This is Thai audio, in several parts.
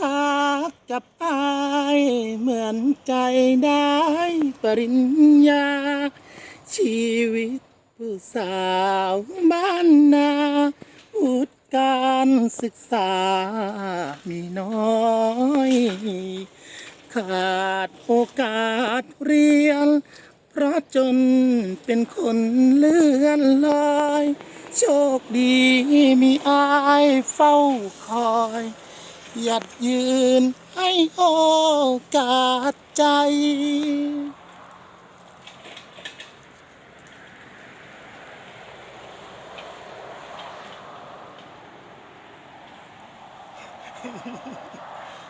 หักกับอายเหมือนใจได้ปริญญา ชีวิตผู้สาวบ้านนาอุดการศึกษามีน้อยขาดโอกาสเรียน เพราะจนเป็นคนเลื่อนลอย โชคดีมีอายเฝ้าคอย หยัดยืนให้โอกาสใจ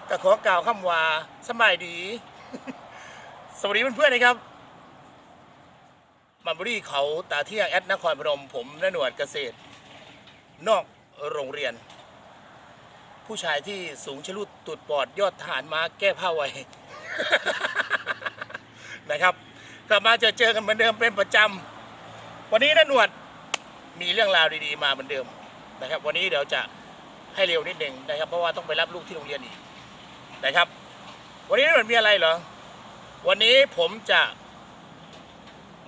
ก็ขอกล่าวคำว่าสบายดี สวัสดีเพื่อนๆนะครับมาบุรีเขาตาเที่ยงแอดนครพนมผมนหนวดเกษตร นอกโรงเรียน ผู้ชายที่สูงชะลุดตุดปอดยอดทหารมาแก้ผ้าไวนะครับ กลับมาเจอเจอกันเหมือนเดิมเป็นประจำ วันนี้นหนวดมีเรื่องราวดีๆมาเหมือนเดิมนะครับ วันนี้เดี๋ยวจะให้เร็วนิดหนึ่งนะครับ เพราะว่าต้องไปรับลูกที่โรงเรียนอีกนะครับ วันนี้มันมีอะไรเหรอ วันนี้ผมจะ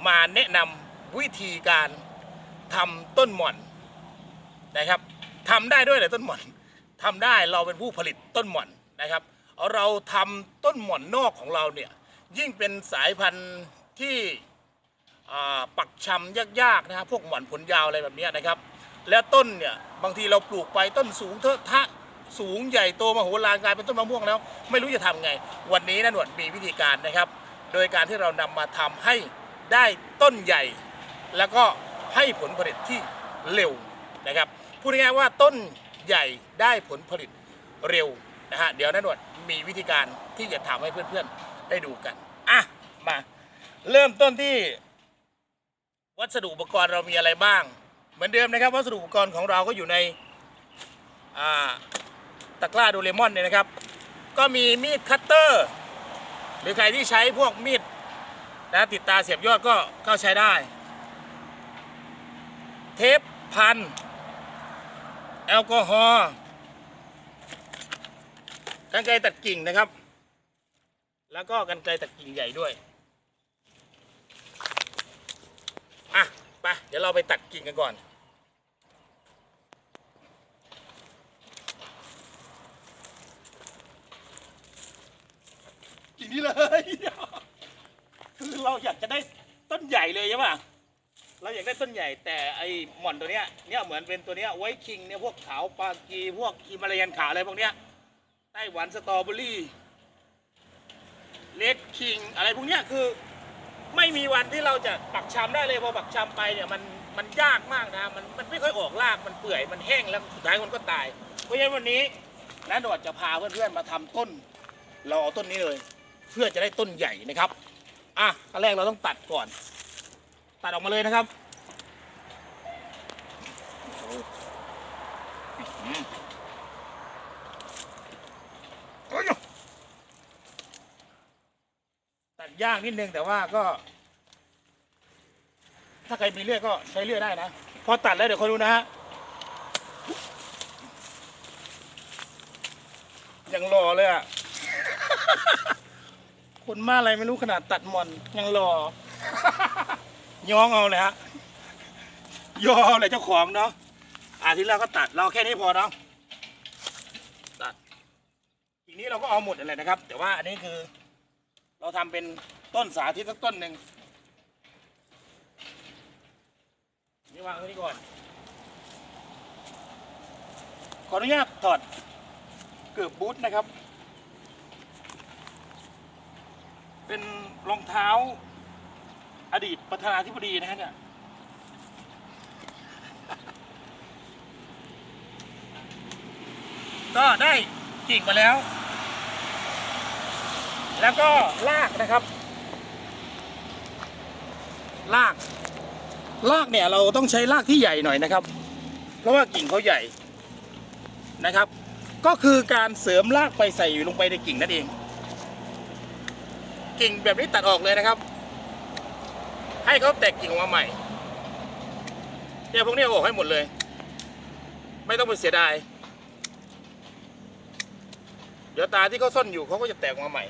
มาแนะนำวิธีการทำต้นหม่อนนะครับทำได้ด้วยเหรอต้นหม่อน ทำได้เราเป็นผู้ผลิตต้นหม่อนนะครับเอาเราทำต้นหม่อนนอกของเราเนี่ยยิ่งเป็นสายพันธุ์ที่ปักชำยากๆนะครับพวกหม่อนผลยาวอะไรแบบนี้นะครับ แล้วต้นเนี่ยบางทีเราปลูกไปต้นสูงเทอะทะสูงใหญ่โตมโหฬารกลายเป็นต้นมะม่วงแล้ว ไม่รู้จะทำไง วันนี้นะหนวดมีวิธีการนะครับ โดยการที่เรานำมาทำให้ได้ต้นใหญ่ แล้วก็ให้ผลผลิตที่เร็วนะครับพูดง่ายๆว่าต้น ใหญ่ได้ผลผลิตเร็วนะฮะเดี๋ยวนะหนวดมีวิธีการที่จะทำให้เพื่อนๆได้ดูกันอะมาเริ่มต้นที่ วัสดุอุปกรณ์เรามีอะไรบ้าง เหมือนเดิมนะครับ วัสดุอุปกรณ์ของเราก็อยู่ในตะกร้าดูเลมอนเนี่ยนะครับ ก็มีมีดคัตเตอร์ หรือใครที่ใช้พวกมีดนะติดตาเสียบยอดก็ก็ใช้ได้ เทปพัน แอลกอฮอล์กันไกรตัดกิ่งนะครับ แล้วก็กันไกรตัดกิ่งใหญ่ด้วย อะ ไป เดี๋ยวเราไปตัดกิ่งกันก่อนกิ่งนี้เลย คือเราอยากจะได้ต้นใหญ่เลยใช่ป่ะ เราอยากได้ต้นใหญ่แต่ไอหม่อนตัวเนี้ยเนี่ยเหมือนเป็นตัวเนี้ยไวท์คิงเนี่ยพวกขาวปากีพวกฮิมาลายันขาวอะไรพวกเนี้ยไต้หวันสตรอเบอรี่เลดคิงอะไรพวกเนี้ยคือไม่มีวันที่เราจะปักชำได้เลยพอปักชำไปเนี่ยมันมันยากมากนะมันมันไม่ค่อยออกรากมันเปื่อยมันแห้งแล้วสุดท้ายมันก็ตาย เพราะฉะนั้นวันนี้น้าหนวดจะพาเพื่อนๆมาทำต้น เราเอาต้นนี้เลย เพื่อจะได้ต้นใหญ่นะครับอะอันแรกเราต้องตัดก่อน ตัดออกมาเลยนะครับตัดยากนิดนึงแต่ว่าก็ ถ้าใครมีเลือดก็ใช้เลือดได้นะ พอตัดแล้วเดี๋ยวคอยดูนะฮะยังรอเลยอะ คนมาอะไรไม่รู้ขนาดตัดหมอนยังรอ ย้องเอาเลยฮะยอเงาเลยเจ้าของเนาะอาทีแรกก็ตัดเราแค่นี้พอเนาะตัดอีกนี้เราก็เอาหมดอะไรนะครับ แต่ว่าอันนี้คือ เราทำเป็นต้นสาธิตสักต้นหนึ่งนี่วางไว้นี่ก่อนขออนุญาตถอดเกือบบูทนะครับ เป็นรองเท้า อดีตประธานาธิบดีนะฮะเนี่ยก็ได้กิ่งมาแล้ว แล้วก็ลากนะครับลากลากเนี่ยเราต้องใช้ลากที่ใหญ่หน่อยนะครับ เพราะว่ากิ่งเขาใหญ่นะครับ ก็คือการเสริมรากไปใส่ลงไปในกิ่งนั่นเอง กิ่งแบบนี้ตัดออกเลยนะครับ ให้เขาแตกกิ่งออกมาใหม่เนี่ยพวกนี้เอาออกให้หมดเลย ไม่ต้องไปเสียดาย เดี๋ยวตาที่เขาซ่อนอยู่เขาก็จะแตกออกมาใหม่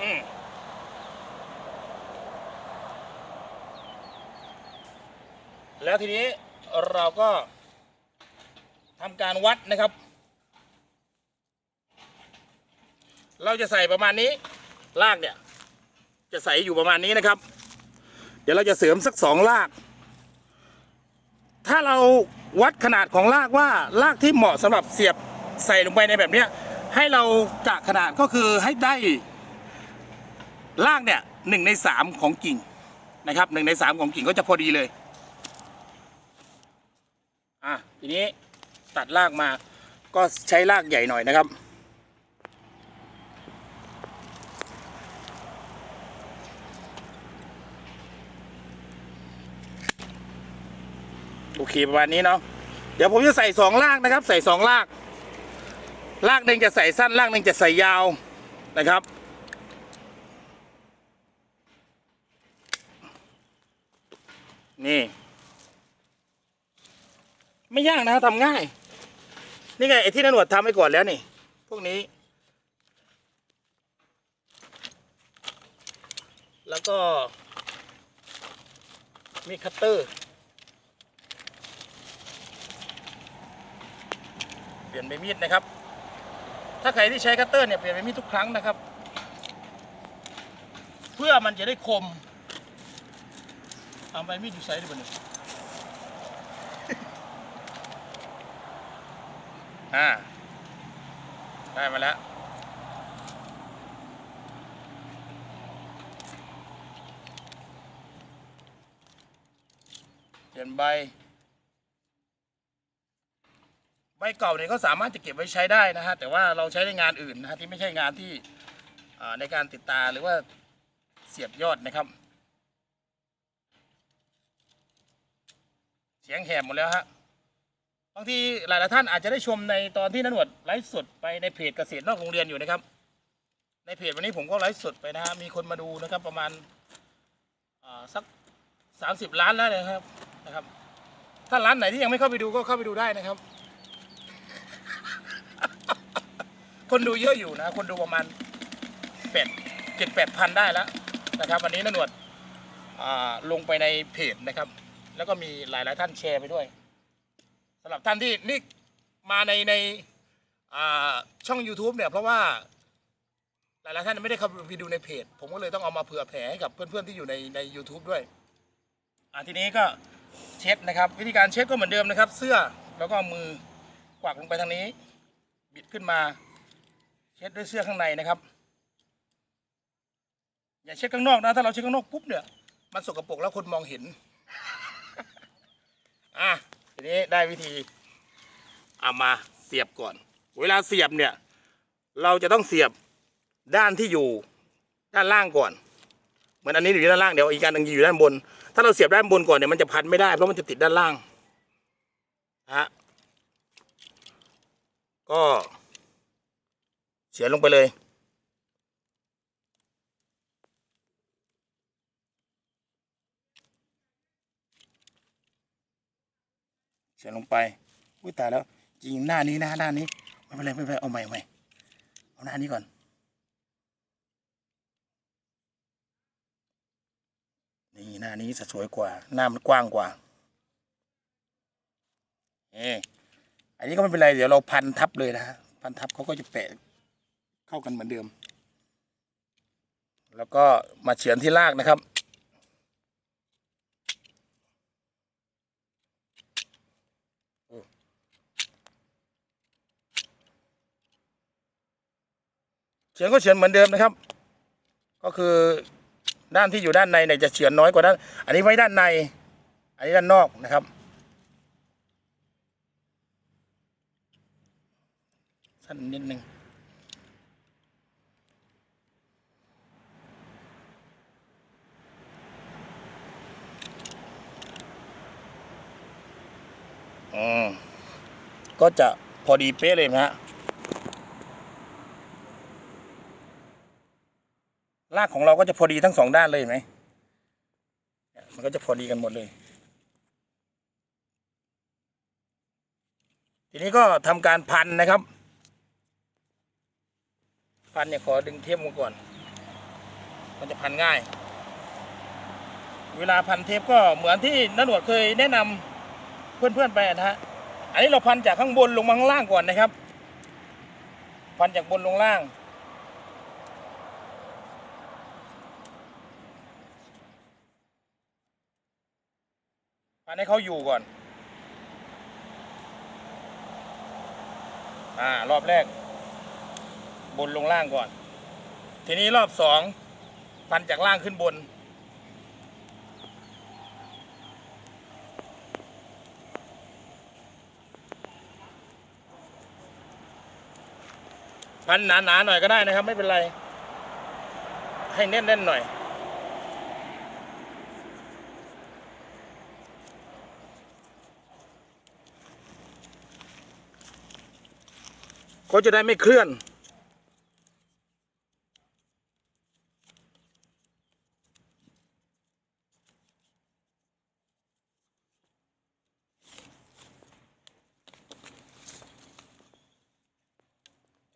อืมแล้วทีนี้เราก็ทำการวัดนะครับ เราจะใส่ประมาณนี้ลากเนี่ย จะใส่อยู่ประมาณนี้นะครับ เดี๋ยวเราจะเสริมสักสองลาก ถ้าเราวัดขนาดของลากว่าลากที่เหมาะสำหรับเสียบใส่ลงไปในแบบเนี้ยให้เรากะขนาดก็คือให้ได้ลากเนี่ยหนึ่งในสามของกิ่งนะครับหนึ่งในสามของกิ่งก็จะพอดีเลยอะทีนี้ตัดลากมาก็ใช้ลากใหญ่หน่อยนะครับ โอเคประมาณนี้เนาะเดี๋ยวผมจะใส่สองลากนะครับ ใส่สองลาก ลากหนึ่งจะใส่สั้นลากหนึ่งจะใส่ยาวนะครับ นี่ ไม่ยากนะทำง่าย นี่ไงไอ้ที่นหนวดทำไปก่อนแล้วนี่ พวกนี้ แล้วก็มีคัตเตอร์ เป ลี่ยนใบมีดนะครับ ถ้าใครที่ใช้คัตเตอร์เนี่ยเปลี่ยนใบมีดทุกครั้งนะครับ เพื่อมันจะได้คมเอาใบมีดอยู่ไซส์ดูบนนี้อ่าได้มาแล้วเปลี่ยนใบ ใบ เก่าเนี่ยก็สามารถจะเก็บไว้ใช้ได้นะฮะแต่ว่าเราใช้ในงานอื่นนะฮะที่ไม่ใช่งานที่ในการติดตาหรือว่าเสียบยอดนะครับ เสียงแหบหมดแล้วฮะบางทีหลายๆท่านอาจจะได้ชมในตอนที่นันหนวดไลฟ์สดไปในเพจเกษตรนอกโรงเรียนอยู่นะครับ ในเพจวันนี้ผมก็ไลฟ์สดไปนะฮะมีคนมาดูนะครับประมาณสักสามสิบล้านแล้วนะครับนะครับ ถ้าร้านไหนที่ยังไม่เข้าไปดูก็เข้าไปดูได้นะครับ คนดูเยอะอยู่นะ คนดูประมาณแปดเจ็ดแปดพันได้แล้วนะครับ วันนี้นนวดลงไปในเพจนะครับ แล้วก็มีหลายหลายๆท่านแชร์ไปด้วยสำหรับท่านที่นี่มาในในช่อง YouTube เนี่ยเพราะว่าหลายหลายๆท่านไม่ได้เข้าไปดูในเพจ ผมก็เลยต้องเอามาเผื่อแผ่ให้กับเพื่อนๆที่อยู่ในใน u t u b e ด้วยอ่าทีนี้ก็เช็ดนะครับ วิธีการเช็ดก็เหมือนเดิมนะครับ เสื้อแล้วก็มือกวักลงไปทางนี้ บิดขึ้นมา เช็ดด้วยเสื้อข้างในนะครับ อย่าเช็ดข้างนอกนะ ถ้าเราเช็ดข้างนอกปุ๊บเนี่ย มันสกปรกแล้วคนมองเห็น อะทีนี้ได้วิธีเอามาเสียบก่อน เวลาเสียบเนี่ย เราจะต้องเสียบด้านที่อยู่ด้านล่างก่อน เหมือนอันนี้อยู่ด้านล่างเดี๋ยวอีกการนึงอยู่ด้านบน ถ้าเราเสียบด้านบนก่อนเนี่ยมันจะพันไม่ได้เพราะมันจะติดด้านล่างฮะก็ เสียลงไปเลยเสียบลงไปอุ้ยตายแล้ว จริงหน้านี้นะหน้านี้ ไม่เป็นไรไม่เป็นไรเอาใหม่เอาใหม่เอาหน้านี้ก่อนนี่หน้านี้จะสวยกว่า หน้ามันกว้างกว่าเออันนี้ก็ไม่เป็นไร เดี๋ยวเราพันทับเลยนะฮะ พันทับเขาก็จะแปะ เข้ากันเหมือนเดิม แล้วก็มาเฉือนที่รากนะครับ เฉือนก็เฉือนเหมือนเดิมนะครับ ก็คือด้านที่อยู่ด้านในเนี่ยจะเฉือนน้อยกว่าด้าน อันนี้ไว้ด้านใน อันนี้ด้านนอกนะครับ สั้นนิดนึง อืมก็จะพอดีเป๊ะเลยนะฮะรากของเราก็จะพอดีทั้งสองด้านเลยไหมมันก็จะพอดีกันหมดเลย ทีนี้ก็ทำการพันนะครับ พันเนี่ยขอดึงเทปมาก่อน มันจะพันง่าย เวลาพันเทปก็เหมือนที่นันหนวดเคยแนะนำ เพื่อนๆไปนะฮะอันนี้เราพันจากข้างบนลงมาข้างล่างก่อนนะครับ พันจากบนลงล่างพันให้เขาอยู่ก่อน อ่ารอบแรก บนลงล่างก่อน ทีนี้รอบสองพันจากล่างขึ้นบน พันหนาๆหน่อยก็ได้นะครับ ไม่เป็นไร ให้แน่นๆหน่อย ก็จะได้ไม่เคลื่อน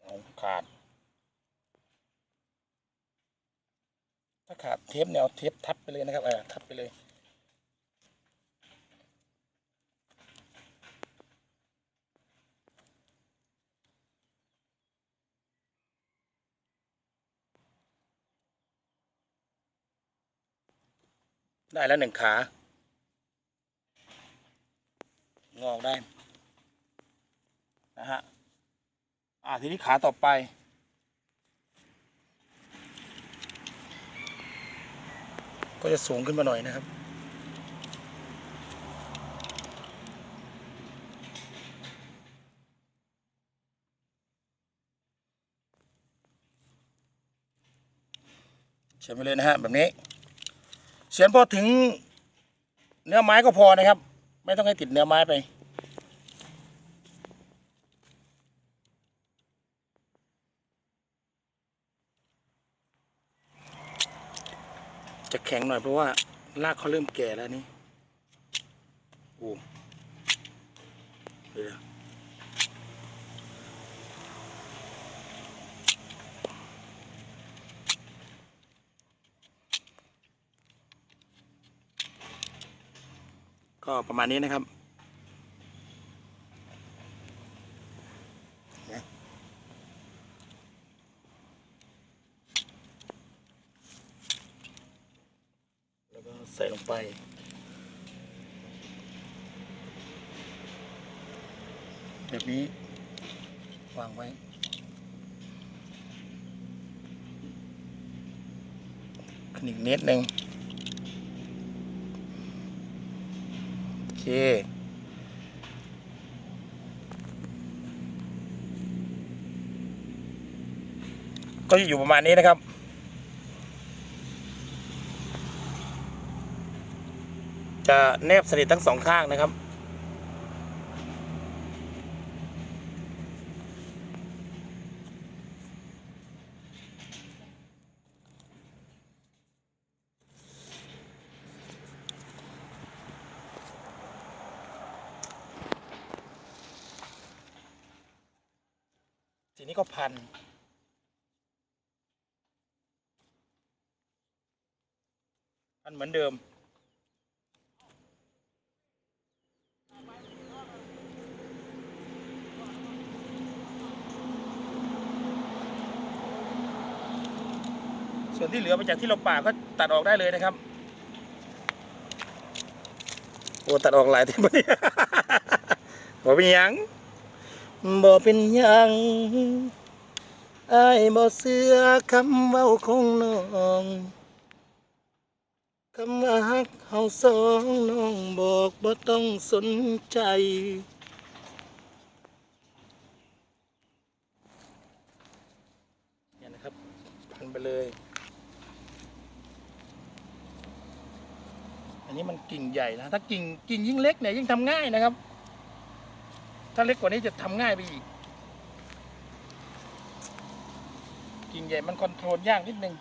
เอาขาด ถ้าขาด เทปเนี่ยเอาเทปทับไปเลยนะครับเออทับไปเลย ได้แล้วหนึ่งขางอกได้นะฮะอ่าทีนี้ขาต่อไป ก็จะสูงขึ้นมาหน่อยนะครับ เฉียนไปเลยนะฮะแบบนี้ เฉียนพอถึงเนื้อไม้ก็พอนะครับ ไม่ต้องให้ติดเนื้อไม้ไป จะแข็งหน่อยเพราะว่ารากเขาเริ่มแก่แล้วนี่โอ้เดี๋ยวก็ประมาณนี้นะครับนะแล้วก็ใส่ลง ไป แบบนี้ วางไว้ ขึ้นอีกนิดหนึ่งโอเคก็จะอยู่ประมาณนี้นะครับ จะแนบสนิททั้งสองข้างนะครับ ทีนี้ก็พันพันเหมือนเดิม วนที่เหลือมาจากที่เราปาก็ตัดออกได้เลยนะครับโอ้ตัดออกหลายทีปะเนี่ยบอกเป็นยังบ่เป็นยังอายบ่เสือคำเว้าของน้องคำว่าฮักเฮาสองน้องบอกบ่ต้องสนใจเนี่ยนะครับพันไปเลย อันนี้มันกิ่งใหญ่นะถ้ากิ่งกิ่งยิ่งเล็กเนี่ยยิ่งทำง่ายนะครับ ถ้าเล็กกว่านี้จะทำง่ายไปอีก กิ่งใหญ่มันคอนโทรลยากนิดนึง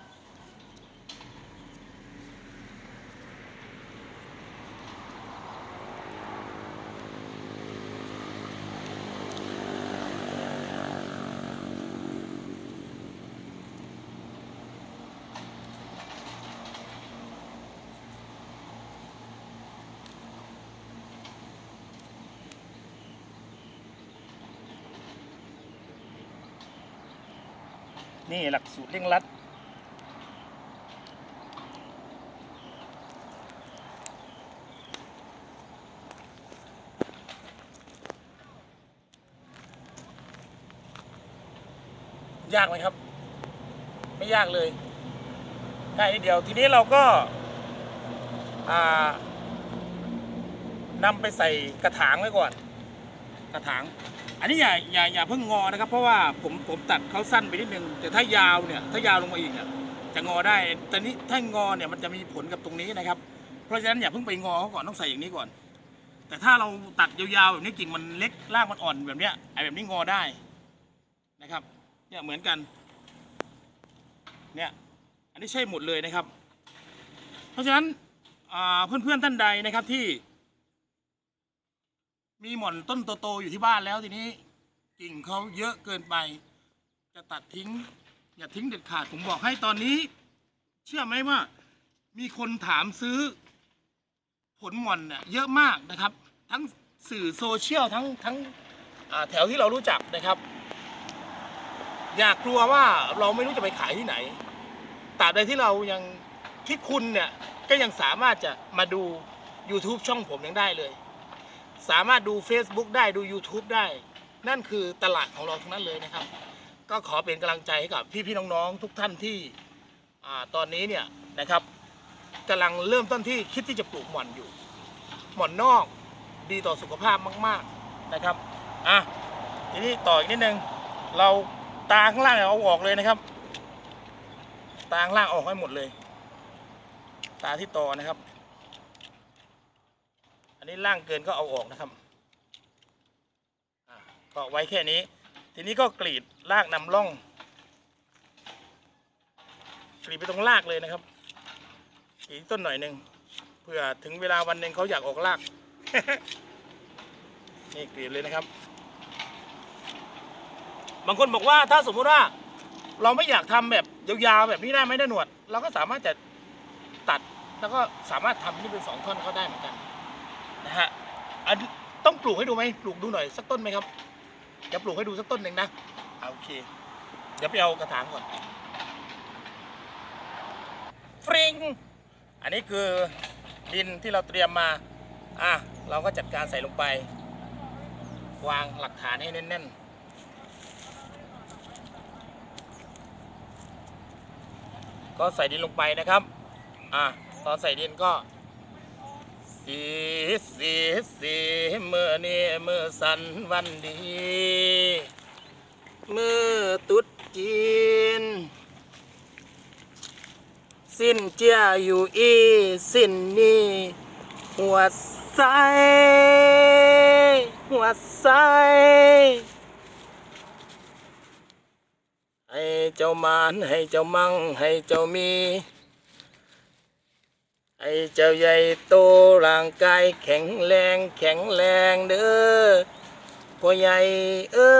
นี่หลักสูตรเร่งรัด ยากไหมครับ ไม่ยากเลยง่ายนิดเดียวทีนี้เราก็านำไปใส่กระถางไว้ก่อน กระถาง อันนี้อย่าอย่าอย่าเพิ่งงอนะครับ เพราะว่าผมผมตัดเขาสั้นไปนิดนึง แต่ถ้ายาวเนี่ยถ้ายาวลงมาอีกเนี่ยจะงอได้แต่นี้ถ้างอเนี่ยมันจะมีผลกับตรงนี้นะครับ เพราะฉะนั้นอย่าเพิ่งไปงอเขาก่อนต้องใส่อย่างนี้ก่อน แต่ถ้าเราตัดยาวๆแบบนี้กิ่งมันเล็กรากมันอ่อนแบบเนี้ยไอ้แบบนี้งอได้นะครับเนี่ยเหมือนกันเนี่ยอันนี้ใช่หมดเลยนะครับ เพราะฉะนั้นอ่าเพื่อนๆท่านใดนะครับที่ มีหม่อนต้นโตๆอยู่ที่บ้านแล้วทีนี้กิ่งเขาเยอะเกินไป จะตัดทิ้ง อย่าทิ้งเด็ดขาดผมบอกให้ตอนนี้ เชื่อไหมว่า มีคนถามซื้อ ผลหม่อนเนี่ยเยอะมากนะครับ ทั้งสื่อโซเชียลทั้งทั้งแถวที่เรารู้จักนะครับ อยากกลัวว่าเราไม่รู้จะไปขายที่ไหนตราบใดที่เรายังที่คุณเนี่ยก็ยังสามารถจะมาดู YouTube ช่องผมยังได้เลย สามารถดู Facebook ได้ดู YouTube ได้ นั่นคือตลาดของเราทั้งนั้นเลยนะครับ ก็ขอเป็นกำลังใจให้กับพี่ๆน้องๆทุกท่านที่ตอนนี้เนี่ยนะครับกำลังเริ่มต้นที่คิดที่จะปลูกหม่อนอยู่ หม่อนนอกดีต่อสุขภาพมากๆนะครับอะทีนี้ต่ออีกนิดนึงเราตาข้างล่างเนี่ยเอาออกเลยนะครับ ตาข้างล่างออกให้หมดเลย ตาที่ต่อนะครับ อันนี้ล่างเกินก็เอาออกนะครับก็ไว้แค่นี้ ทีนี้ก็กรีดลากนำร่อง กรีดไปตรงรากเลยนะครับกรีดต้นหน่อยหนึ่งเพื่อถึงเวลาวันหนึ่งเขาอยากออกรากนี่กรีดเลยนะครับ บางคนบอกว่าถ้าสมมุติว่า เราไม่อยากทำแบบยาวๆแบบนี้ได้ไหมได้หนวด เราก็สามารถจะตัดแล้วก็สามารถทำนี่เป็นสองท่อนก็ได้เหมือนกัน นะฮะอันต้องปลูกให้ดูไหมปลูกดูหน่อยสักต้นไหมครับจะปลูกให้ดูสักต้นหนึ่งนะอะโอเค เดี๋ยวไปเอากระถางก่อนฟริงอันนี้คือดินที่เราเตรียมมา อะ เราก็จัดการใส่ลงไป วางหลักฐานให้แน่นๆ ก็ใส่ดินลงไปนะครับ อะ ตอนใส่ดินก็ สีสีสีเมื่อนี้เมื่อสันวันดีเมื่อตุดจีน สิ้นเจียอยู่อีสิ้นนี้หัวใจหัวใจให้เจ้ามานให้เจ้ามั่งให้เจ้ามี ให้เจ้าใหญ่โตร่างกายแข็งแรงแข็งแรงเด้อพ่อใหญ่เอ้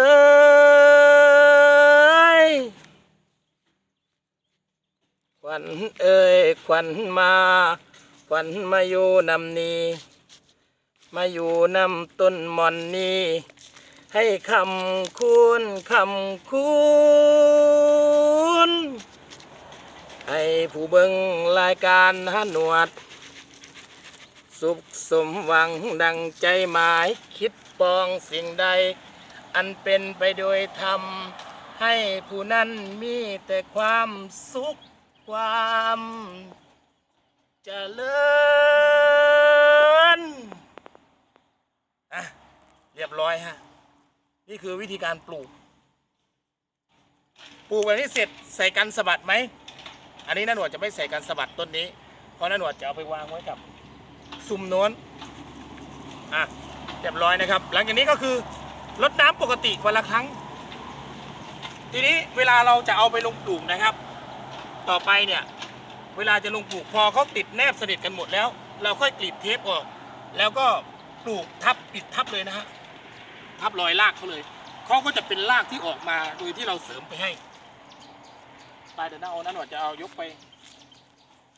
ยขวัญเอ้ยขวัญมาขวัญมาอยู่นำนี้ มาอยู่นำต้นมอนนี้ให้คำคุณคำคุณ ให้ผู้เบิงรายการหนวด สุขสมหวังดังใจหมายคิดปองสิ่งใด อันเป็นไปโดยธรรม ให้ผู้นั้นมีแต่ความสุขความเจริญอะเรียบร้อยฮะ นี่คือวิธีการปลูก ปลูกแบบนี้เสร็จใส่กันสะบัดไหม อันนี้น้าหนวดจะไม่ใส่กันสะบัดต้นนี้ เพราะน้าหนวดจะเอาไปวางไว้กับซุ้มโน้นอะเรียบร้อยนะครับ หลังจากนี้ก็คือรดน้ำปกติวันละครั้ง ทีนี้เวลาเราจะเอาไปลงปลูกนะครับ ต่อไปเนี่ยเวลาจะลงปลูกพอเขาติดแนบสนิทกันหมดแล้ว เราค่อยกรีดเทปออก แล้วก็ปลูกทับปิดทับเลยนะฮะทับรอยรากเขาเลยเขาก็จะเป็นรากที่ออกมาโดยที่เราเสริมไปให้ ลายเดี๋ยวน้าโอนั้นหนวดจะเอายกไป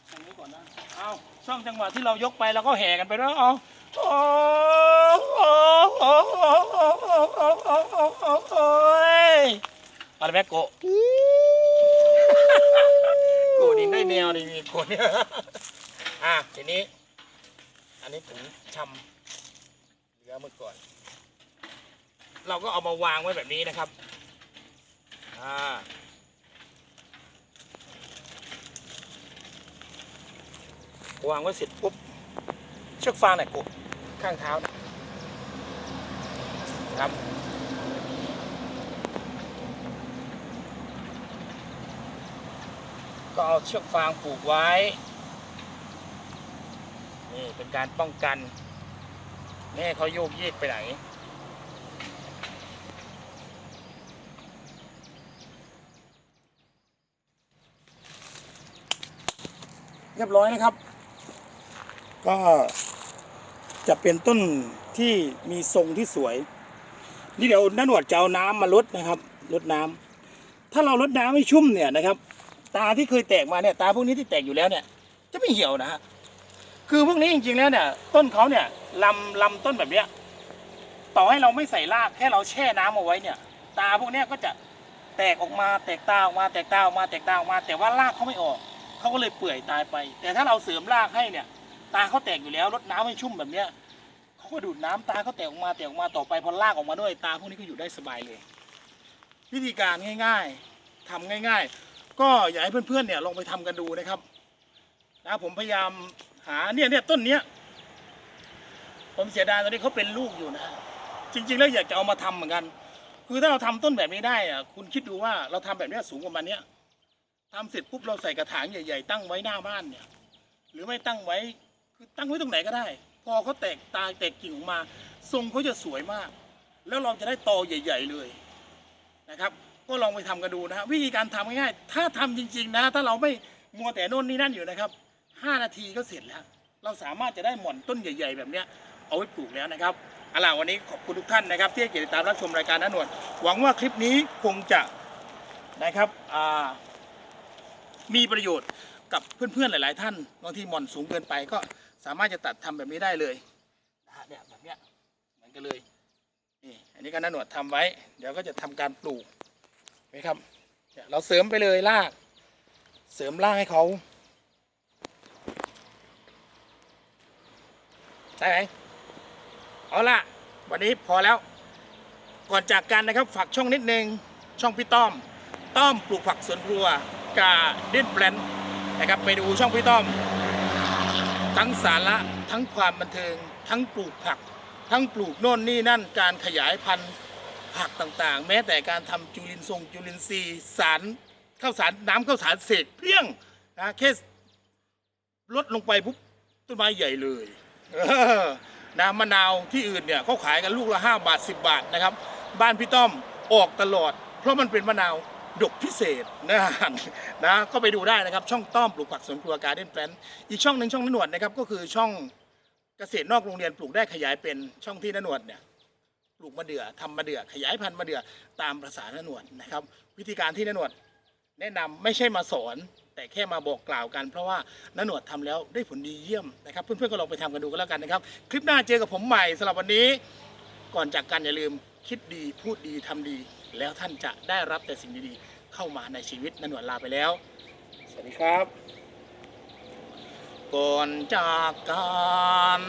ทางนี้ก่อนนะเอาช่วงจังหวะที่เรายกไปเราก็แห่กันไปแล้วเอาอะไรแม่โกโกนี่ได้แนวนี่มีคนอะทีนี้ อันนี้ถุงชำเหลือเมื่อก่อน เราก็เอามาวางไว้แบบนี้นะครับ อ่า วางไว้เสร็จปุ๊บเชือกฟางเนี่ยกดข้างเท้านะครับก็เอาเชือกฟางผูกไว้ นี่เป็นการป้องกันไม่เขาโยกเยกไปไหน เรียบร้อยนะครับ ก็จะเป็นต้นที่มีทรงที่สวย นี่เดี๋ยวน้าหนวดจะเอาน้ำมาลดนะครับลดน้ำถ้าเราลดน้ำให้ชุ่มเนี่ยนะครับ ตาที่เคยแตกมาเนี่ยตาพวกนี้ที่แตกอยู่แล้วเนี่ย จะไม่เหี่ยวนะฮะคือพวกนี้จริงๆแล้วเนี่ย ต้นเขาเนี่ยลำลำต้นแบบเนี้ยต่อให้เราไม่ใส่รากแค่เราแช่น้ำเอาไว้เนี่ย ตาพวกเนี้ยก็จะแตกออกมาแตกตาออกมาแตกตาออกมาแตกตาออกมา แต่ว่ารากเขาไม่ออกเขาก็เลยเปื่อยตายไป แต่ถ้าเราเสริมรากให้เนี่ย ตาเขาแตกอยู่แล้วรดน้ำให้ชุ่มแบบเนี้ยเขาก็ดูดน้ำตาเขาแตกออกมาแตกออกมาต่อไปพอรากออกมาด้วยตาพวกนี้ก็อยู่ได้สบายเลย วิธีการง่ายๆทำง่าย ๆ ก็อยากให้เพื่อนๆเนี่ยลองไปทำกันดูนะครับนะผมพยายามหาเนี่ยเนี่ยต้นเนี้ยผมเสียดายตอนนี้เขาเป็นลูกอยู่นะ จริง ๆ แล้วอยากจะเอามาทำเหมือนกัน คือถ้าเราทำต้นแบบนี้ได้อะคุณคิดดูว่าเราทำแบบเนี้ยสูงประมาณเนี้ยทำเสร็จปุ๊บเราใส่กระถางใหญ่ ๆ ตั้งไว้หน้าบ้านเนี่ย หรือไม่ตั้งไว้ คือตั้งไว้ตรงไหนก็ได้ พอเขาแตกตาแตกกิ่งออกมา ทรงเขาจะสวยมาก แล้วเราจะได้ตอใหญ่ ๆเลยนะครับ ก็ลองไปทำกันดูนะฮะวิธีการทำง่ายๆ ถ้าทำจริง ๆ นะ ถ้าเราไม่มัวแต่โน่นนี่นั่นอยู่นะครับห้านาทีก็เสร็จแล้ว เราสามารถจะได้หม่อนต้นใหญ่ ๆ แบบเนี้ยเอาไว้ปลูกแล้วนะครับเอาล่ะวันนี้ขอบคุณทุกท่านนะครับ ที่ให้เกียรติตามรับชมรายการน้าหนวดหวังว่าคลิปนี้คงจะนะครับมีประโยชน์กับเพื่อนๆหลาย ๆ ท่านบางทีหม่อนสูงเกินไปก็ สามารถจะตัดทำแบบนี้ได้เลยนะฮะเนี่ยแบบเนี้ยเหมือนกันเลยนี่อันนี้ก็น้าหนวดทำไว้ เดี๋ยวก็จะทำการปลูกไหมครับเราเสริมไปเลยราก เสริมรากให้เขาได้ไหมเอาล่ะ วันนี้พอแล้ว ก่อนจากกันนะครับฝากช่องนิดนึง ช่องพี่ต้อม ต้อมปลูกผักสวนครัวกาเด่นแปลนนะครับไปดูช่องพี่ต้อม ทั้งสาระทั้งความบันเทิง ทั้งปลูกผัก ทั้งปลูกโน่นนี่นั่นการขยายพันธุ์ผักต่างๆ แม้แต่การทำจุลินทรงจุลินทรีย์สารข้าวสารน้ำข้าวสารเสกเพี้ยงนะแค่ลดลงไปปุ๊บต้นไม้ใหญ่เลยน้ำมะนาวที่อื่นเนี่ยเขาขายกันลูกละ5บาท 10 บาทนะครับ บ้านพี่ต้อมออกตลอด เพราะมันเป็นมะนาว ดกพิเศษนะนะก็ไปดูได้นะครับ ช่องต้อมปลูกผักสวนครัวการเด่นแปลนอีกช่องหนึ่งช่องนหนวดนะครับก็คือช่องเกษตรนอกโรงเรียนปลูกได้ขยายเป็นช่องที่นหนวดเนี่ยปลูกมะเดื่อทำมะเดื่อขยายพันธุ์มะเดื่อตามภาษานหนวดนะครับ วิธีการที่นหนวดแนะนำไม่ใช่มาสอน แต่แค่มาบอกกล่าวกัน เพราะว่าน้าหนวดทำแล้วได้ผลดีเยี่ยมนะครับ เพื่อนๆก็ลองไปทำกันดูก็แล้วกันนะครับ คลิปหน้าเจอกับผมใหม่สำหรับวันนี้ ก่อนจากกันอย่าลืมคิดดีพูดดีทำดี แล้วท่านจะได้รับแต่สิ่งดีๆเข้ามาในชีวิตน้าหนวดลาไปแล้ว สวัสดีครับก่อนจากกัน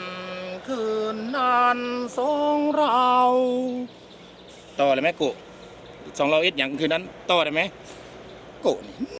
คืนนั้นสองเรา ต่อเลยไหมกุสองเราเอ็ดอย่างคืนนั้น ต่อได้ไหมโกะนี่